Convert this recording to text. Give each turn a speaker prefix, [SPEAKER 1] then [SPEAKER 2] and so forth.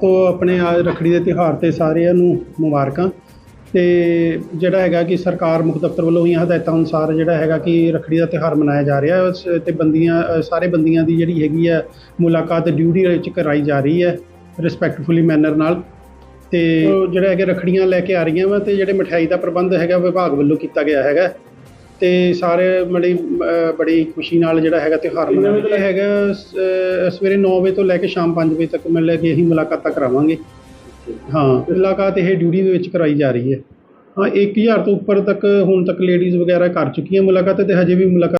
[SPEAKER 1] ਤੋਂ ਆਪਣੇ ਆ ਰੱਖੜੀ ਦੇ ਤਿਉਹਾਰ ਤੇ ਸਾਰਿਆਂ ਨੂੰ ਮੁਬਾਰਕਾਂ। ਤੇ ਜਿਹੜਾ ਹੈਗਾ ਕਿ ਸਰਕਾਰ, ਮੁੱਖ ਦਫ਼ਤਰ ਵੱਲੋਂ ਹੀ ਹਦਾਇਤਾਂ ਅਨੁਸਾਰ ਜਿਹੜਾ ਹੈਗਾ ਕਿ ਰੱਖੜੀ ਦਾ ਤਿਉਹਾਰ ਮਨਾਇਆ ਜਾ ਰਿਹਾ ਹੈ। ਉਸ ਤੇ ਬੰਦੀਆਂ ਸਾਰੇ ਬੰਦੀਆਂ ਦੀ ਜਿਹੜੀ ਹੈਗੀ ਹੈ ਮੁਲਾਕਾਤ ਡਿਊਟੀ ਵਿੱਚ ਕਰਾਈ ਜਾ ਰਹੀ ਹੈ ਰਿਸਪੈਕਟਫੁਲੀ ਮੈਨਰ ਨਾਲ। ਤੇ ਜਿਹੜਾ ਹੈਗਾ ਰੱਖੜੀਆਂ ਲੈ ਕੇ ਆ ਰਹੀਆਂ ਵਾ ਤੇ ਜਿਹੜੇ ਮਠਿਆਈ ਦਾ ਪ੍ਰਬੰਧ ਹੈਗਾ, ਵਿਭਾਗ ਵੱਲੋਂ ਕੀਤਾ ਗਿਆ ਹੈਗਾ। ਤੇ ਸਾਰੇ ਬੜੀ ਬੜੀ ਖੁਸ਼ੀ ਨਾਲ ਜਿਹੜਾ ਹੈਗਾ ਤਿਉਹਾਰ ਜਾ ਹੈਗਾ ਸਵੇਰੇ 9 ਵਜੇ ਤੋਂ ਲੈ ਕੇ ਸ਼ਾਮ 5 ਵਜੇ ਤੱਕ ਮਤਲਬ ਕਿ ਅਸੀਂ ਮੁਲਾਕਾਤਾਂ ਕਰਾਵਾਂਗੇ। ਹਾਂ ਮੁਲਾਕਾਤ ਇਹ ਡਿਊਟੀ ਦੇ ਵਿੱਚ ਕਰਾਈ ਜਾ ਰਹੀ ਹੈ। ਹਾਂ 1000 ਤੋਂ ਉੱਪਰ ਤੱਕ ਹੁਣ ਤੱਕ ਲੇਡੀਜ਼ ਵਗੈਰਾ ਕਰ ਚੁੱਕੀਆਂ ਮੁਲਾਕਾਤਾਂ ਤੇ ਹਜੇ ਵੀ ਮੁਲਾਕਾਤ